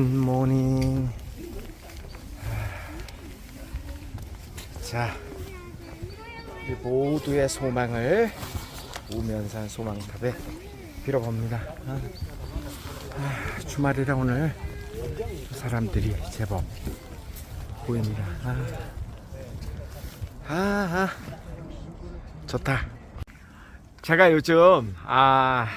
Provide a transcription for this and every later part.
굿모닝. 자, 우리 모두의 소망을 우면산 소망탑에 빌어봅니다. 아, 아, 주말이라 오늘 사람들이 제법 보입니다. 아, 아, 아 좋다. 제가 요즘 아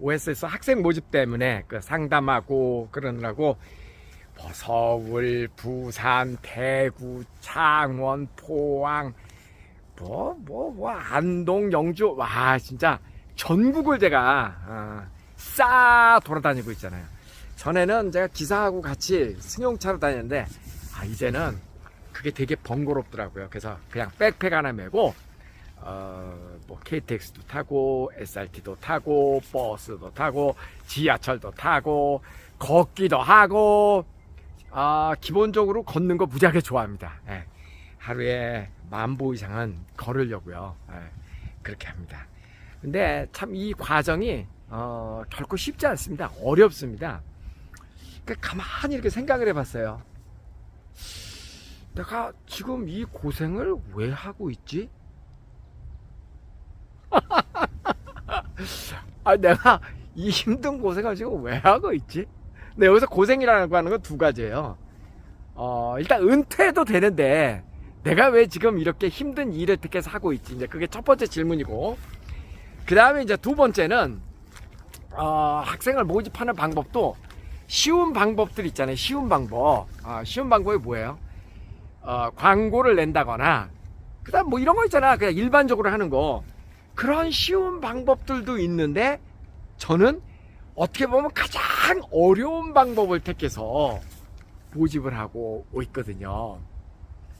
OS에서 학생 모집 때문에 그 상담하고 그러느라고 뭐 서울, 부산, 대구, 창원, 포항, 뭐 뭐 뭐 안동, 영주, 와 진짜 전국을 제가 아, 싸 돌아다니고 있잖아요. 전에는 제가 기사하고 같이 승용차로 다녔는데 아 이제는 그게 되게 번거롭더라고요. 그래서 그냥 백팩 하나 메고 어, 뭐 KTX도 타고 SRT도 타고 버스도 타고 지하철도 타고 걷기도 하고 아, 기본적으로 걷는 거 무지하게 좋아합니다. 예. 하루에 만보 이상은 걸으려고요. 예. 그렇게 합니다. 근데 참 이 과정이 어, 결코 쉽지 않습니다. 어렵습니다. 그러니까 가만히 이렇게 생각을 해봤어요. 내가 지금 이 고생을 왜 하고 있지? 아, 내가 이 힘든 고생을 지금 왜 하고 있지? 근데 여기서 고생이라고 하는 건 두 가지예요. 어, 일단 은퇴도 되는데 내가 왜 지금 이렇게 힘든 일을 택해서 하고 있지? 이제 그게 첫 번째 질문이고. 그 다음에 이제 두 번째는, 어, 학생을 모집하는 방법도 쉬운 방법들 있잖아요. 쉬운 방법. 어, 쉬운 방법이 뭐예요? 어, 광고를 낸다거나, 그 다음 뭐 이런 거 있잖아. 그냥 일반적으로 하는 거. 그런 쉬운 방법들도 있는데 저는 어떻게 보면 가장 어려운 방법을 택해서 모집을 하고 있거든요.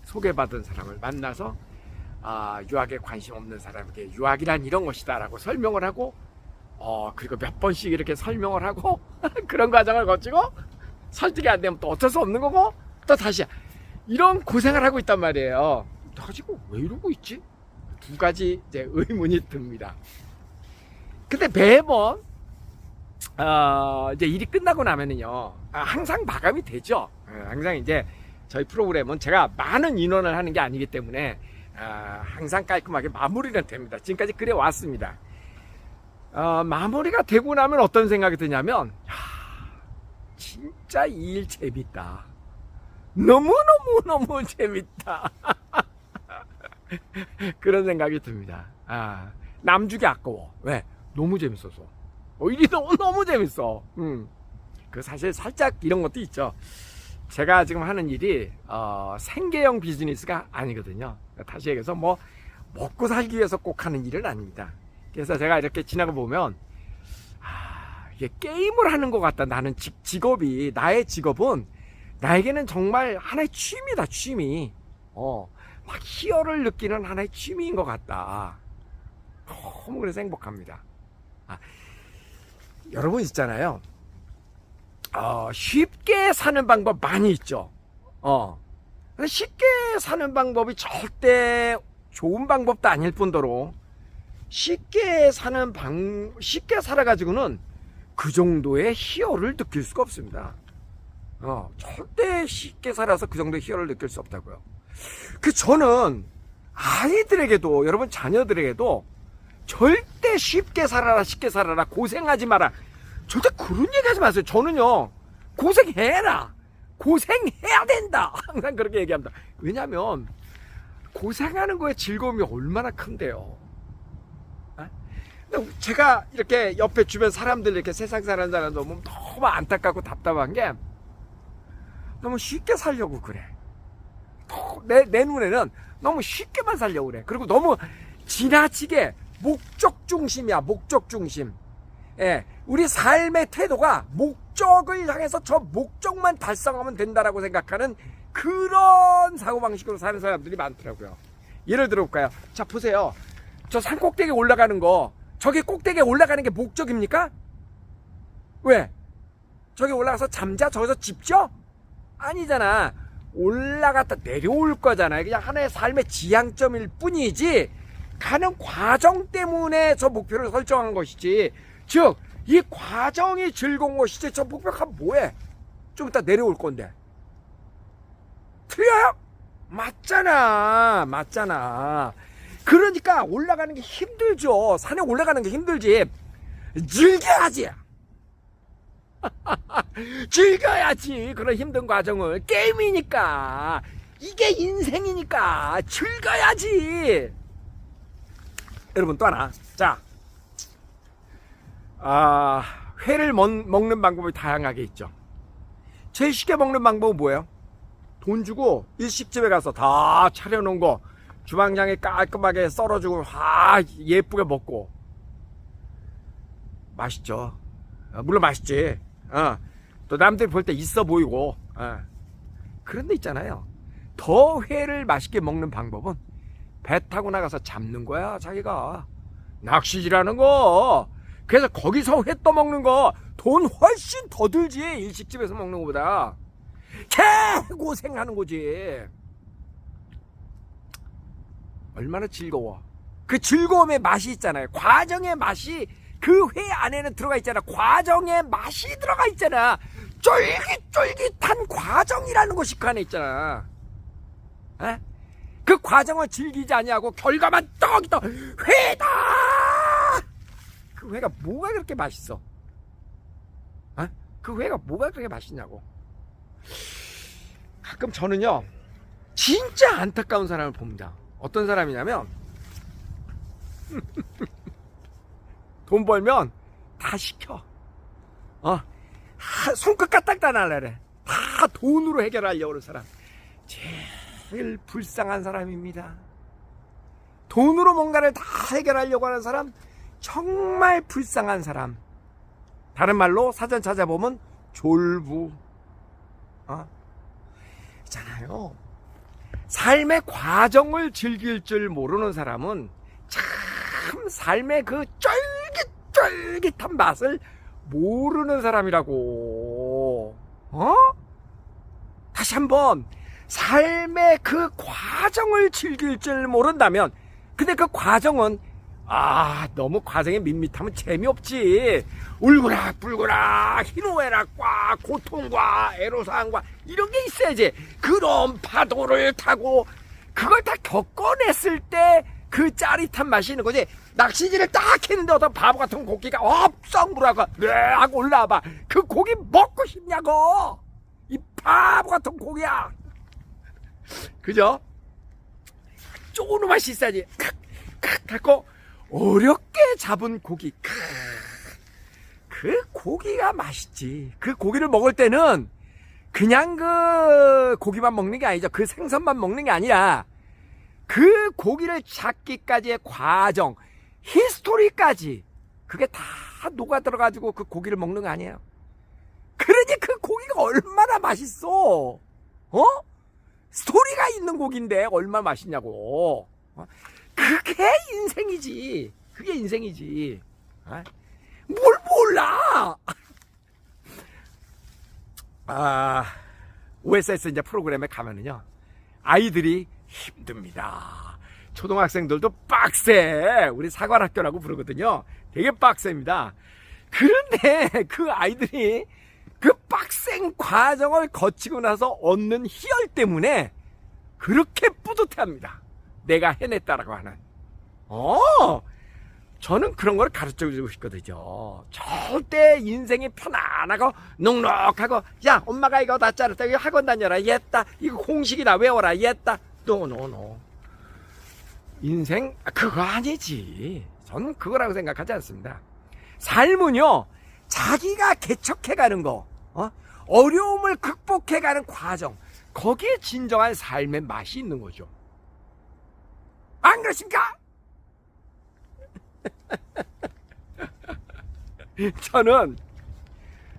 소개받은 사람을 만나서 아, 유학에 관심 없는 사람에게 유학이란 이런 것이다라고 설명을 하고 어, 그리고 몇 번씩 이렇게 설명을 하고 그런 과정을 거치고 설득이 안 되면 또 어쩔 수 없는 거고 또 다시 이런 고생을 하고 있단 말이에요. 내가 지금 왜 이러고 있지? 두 가지 이제 의문이 듭니다. 근데 매번 어, 이제 일이 끝나고 나면은요 아, 항상 마감이 되죠. 어, 항상 이제 저희 프로그램은 제가 많은 인원을 하는 게 아니기 때문에 아, 항상 깔끔하게 마무리는 됩니다. 지금까지 그래 왔습니다. 어, 마무리가 되고 나면 어떤 생각이 드냐면 야, 진짜 이 일 재밌다. 너무 너무 너무 재밌다. 그런 생각이 듭니다. 아, 남주기 아까워. 왜? 너무 재밌어서. 어, 일이 너무, 너무 재밌어. 음. 그 사실 살짝 이런 것도 있죠. 제가 지금 하는 일이, 어, 생계형 비즈니스가 아니거든요. 다시 얘기해서 뭐, 먹고 살기 위해서 꼭 하는 일은 아닙니다. 그래서 제가 이렇게 지나가 보면, 아, 이게 게임을 하는 것 같다. 나는 직, 직업이, 나의 직업은 나에게는 정말 하나의 취미다, 취미. 어, 막 희열을 느끼는 하나의 취미인 것 같다. 너무 그래서 행복합니다. 아, 여러분 있잖아요. 어, 쉽게 사는 방법 많이 있죠. 어. 쉽게 사는 방법이 절대 좋은 방법도 아닐 뿐더러 쉽게 사는 방, 쉽게 살아가지고는 그 정도의 희열을 느낄 수가 없습니다. 어, 절대 쉽게 살아서 그 정도의 희열을 느낄 수 없다고요. 그 저는 아이들에게도 여러분 자녀들에게도 절대 쉽게 살아라 쉽게 살아라 고생하지 마라. 절대 그런 얘기 하지 마세요. 저는요 고생해라. 고생해야 된다. 항상 그렇게 얘기합니다. 왜냐하면 고생하는 거에 즐거움이 얼마나 큰데요. 아? 제가 이렇게 옆에 주변 사람들 이렇게 세상 사는 사람 너무 너무 안타깝고 답답한 게 너무 쉽게 살려고 그래 내, 내 눈에는 너무 쉽게만 살려고 그래. 그리고 너무 지나치게 목적 중심이야, 목적 중심. 예, 우리 삶의 태도가 목적을 향해서 저 목적만 달성하면 된다라고 생각하는 그런 사고방식으로 사는 사람들이 많더라고요. 예를 들어 볼까요? 자, 보세요. 저 산 꼭대기에 올라가는 거, 저기 꼭대기에 올라가는 게 목적입니까? 왜? 저기 올라가서 잠자? 저기서 집죠? 아니잖아. 올라갔다 내려올 거잖아요. 그냥 하나의 삶의 지향점일 뿐이지 가는 과정 때문에 저 목표를 설정한 것이지. 즉, 이 과정이 즐거운 것이지 저 목표가 뭐해? 좀 이따 내려올 건데. 틀려요? 맞잖아. 맞잖아. 그러니까 올라가는 게 힘들죠. 산에 올라가는 게 힘들지. 즐겨야지. 즐겨야지. 그런 힘든 과정을. 게임이니까. 이게 인생이니까. 즐겨야지. 여러분 또 하나. 자. 아, 회를 먹, 먹는 방법이 다양하게 있죠. 제일 쉽게 먹는 방법은 뭐예요? 돈 주고 일식집에 가서 다 차려놓은 거 주방장에 깔끔하게 썰어주고 와 예쁘게 먹고 맛있죠. 어, 물론 맛있지. 어, 또 남들이 볼 때 있어 보이고 어. 그런데 있잖아요. 더 회를 맛있게 먹는 방법은 배 타고 나가서 잡는 거야 자기가 낚시질하는 거. 그래서 거기서 회 떠먹는 거 돈 훨씬 더 들지 일식집에서 먹는 거보다. 개고생하는 거지. 얼마나 즐거워. 그 즐거움의 맛이 있잖아요. 과정의 맛이 그 회 안에는 들어가 있잖아. 과정의 맛이 들어가 있잖아. 쫄깃쫄깃한 과정이라는 것이 그 안에 있잖아. 에? 그 과정을 즐기지 아니하고 결과만 떡이떡 회다. 그 회가 뭐가 그렇게 맛있어? 에? 그 회가 뭐가 그렇게 맛있냐고. 가끔 저는요 진짜 안타까운 사람을 봅니다. 어떤 사람이냐면 돈 벌면 다 시켜. 어, 하, 손끝 까딱 다 날라래. 다 돈으로 해결하려고 하는 사람. 제일 불쌍한 사람입니다. 돈으로 뭔가를 다 해결하려고 하는 사람, 정말 불쌍한 사람. 다른 말로 사전 찾아보면 졸부. 어? 있잖아요. 삶의 과정을 즐길 줄 모르는 사람은 참 삶의 그 쫄깃 쫄깃한 맛을 모르는 사람이라고. 어? 다시 한번 삶의 그 과정을 즐길 줄 모른다면 근데 그 과정은 아 너무 과정이 밋밋하면 재미없지 울고락 불고락 희노애락과 고통과 애로사항과 이런 게 있어야지 그런 파도를 타고 그걸 다 겪어냈을 때 그 짜릿한 맛이 있는 거지. 낚시질을 딱 했는데 어떤 바보 같은 고기가 업성 물하고 네 하고 올라와봐. 그 고기 먹고 싶냐고. 이 바보 같은 고기야. 그죠? 쪼는 맛이 있어야지 칵칵 하고 어렵게 잡은 고기. 크. 그 고기가 맛있지. 그 고기를 먹을 때는 그냥 그 고기만 먹는 게 아니죠. 그 생선만 먹는 게 아니라 그 고기를 잡기까지의 과정 히스토리까지 그게 다 녹아 들어가지고 그 고기를 먹는 거 아니에요 그러니 그 고기가 얼마나 맛있어 어? 스토리가 있는 고기인데 얼마나 맛있냐고 어? 그게 인생이지. 그게 인생이지. 아? 뭘 몰라? 아, OSS 이제 프로그램에 가면은요, 아이들이 힘듭니다. 초등학생들도 빡세. 우리 사관학교라고 부르거든요. 되게 빡셉니다. 그런데 그 아이들이 그 빡센 과정을 거치고 나서 얻는 희열 때문에 그렇게 뿌듯해 합니다. 내가 해냈다라고 하는. 어, 저는 그런 걸 가르쳐 주고 싶거든요. 절대 인생이 편안하고 넉넉하고, 야, 엄마가 이거 다 짜렸다. 이거 학원 다녀라. 옛다. 이거 공식이다. 외워라. 옛다. 노노노. 인생, 그거 아니지. 저는 그거라고 생각하지 않습니다. 삶은요, 자기가 개척해가는 거, 어? 어려움을 극복해가는 과정, 거기에 진정한 삶의 맛이 있는 거죠. 안 그렇습니까? 저는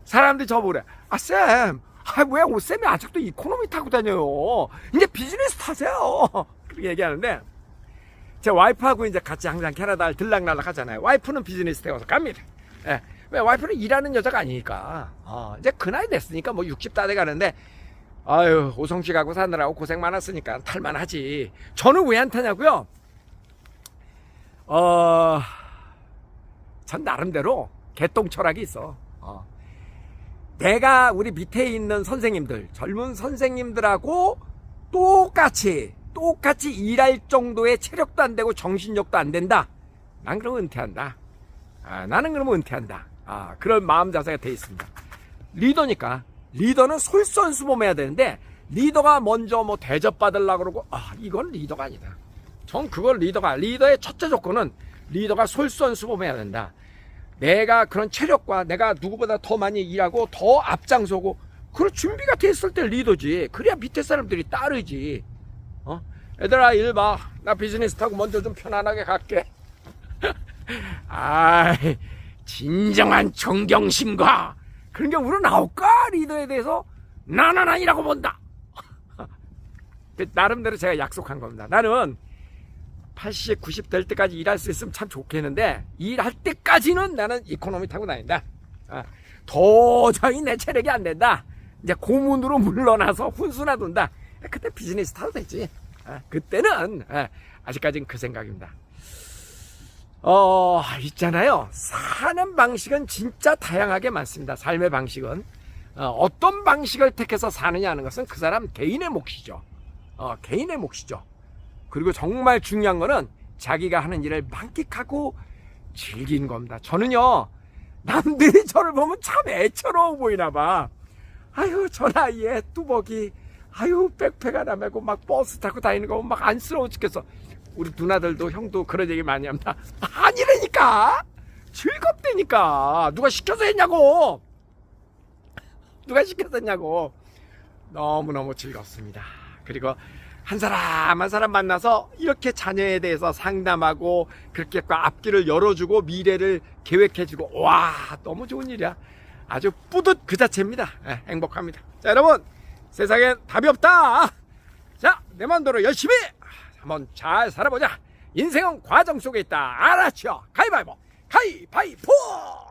사람들이 저 보래. 아, 쌤. 아, 뭐야, 오쌤이 아직도 이코노미 타고 다녀요. 이제 비즈니스 타세요. 그렇게 얘기하는데, 제 와이프하고 이제 같이 항상 캐나다를 들락날락 하잖아요. 와이프는 비즈니스 태워서 갑니다. 예. 왜 와이프는 일하는 여자가 아니니까. 어, 이제 그 나이 됐으니까 뭐 60 다 돼 가는데, 아유, 오성씨 가고 사느라고 고생 많았으니까 탈만하지. 저는 왜 안 타냐고요? 어, 전 나름대로 개똥 철학이 있어. 어. 내가 우리 밑에 있는 선생님들, 젊은 선생님들하고 똑같이, 똑같이 일할 정도의 체력도 안 되고 정신력도 안 된다. 난 그러면 은퇴한다. 아, 나는 그러면 은퇴한다. 아, 그런 마음 자세가 돼 있습니다. 리더니까, 리더는 솔선수범해야 되는데, 리더가 먼저 뭐 대접받으려고 그러고, 아, 이건 리더가 아니다. 전 그걸 리더가, 리더의 첫째 조건은 리더가 솔선수범해야 된다. 내가 그런 체력과 내가 누구보다 더 많이 일하고 더 앞장서고 그런 준비가 됐을 때 리더지. 그래야 밑에 사람들이 따르지. 어? 얘들아 일 봐. 나 비즈니스 타고 먼저 좀 편안하게 갈게. 아이 진정한 존경심과 그런 게 우러나올까 리더에 대해서 나는 아니라고 본다. 그 나름대로 제가 약속한 겁니다. 나는 80, 90 될 때까지 일할 수 있으면 참 좋겠는데 일할 때까지는 나는 이코노미 타고 다닌다. 아, 도저히 내 체력이 안 된다. 이제 고문으로 물러나서 훈수나 둔다. 그때 비즈니스 타도 되지. 아, 그때는 아, 아직까지는 그 생각입니다. 어 있잖아요. 사는 방식은 진짜 다양하게 많습니다. 삶의 방식은 어, 떤 방식을 택해서 사느냐 하는 것은 그 사람 개인의 몫이죠. 어, 개인의 몫이죠. 그리고 정말 중요한 거는 자기가 하는 일을 만끽하고 즐긴 겁니다. 저는요, 남들이 저를 보면 참 애처로워 보이나 봐. 아유, 저 나이에 뚜벅이, 아유, 백팩 하나 메고 막 버스 타고 다니는 거 막 안쓰러워 죽겠어. 우리 누나들도 형도 그런 얘기 많이 합니다. 아니라니까! 즐겁다니까! 누가 시켜서 했냐고! 누가 시켜서 했냐고! 너무너무 즐겁습니다. 그리고 한 사람 한 사람 만나서 이렇게 자녀에 대해서 상담하고 그렇게 그 앞길을 열어주고 미래를 계획해주고 와 너무 좋은 일이야. 아주 뿌듯 그 자체입니다. 예, 행복합니다. 자 여러분 세상엔 답이 없다. 자내 마음대로 열심히 한번 잘 살아보자. 인생은 과정 속에 있다. 알았죠 가위바위보. 가위바위보.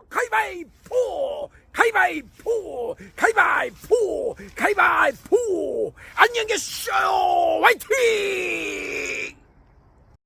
가위바위보 가위바위보! 가위바위보! 가위바위보! 안녕히 계세요 화이팅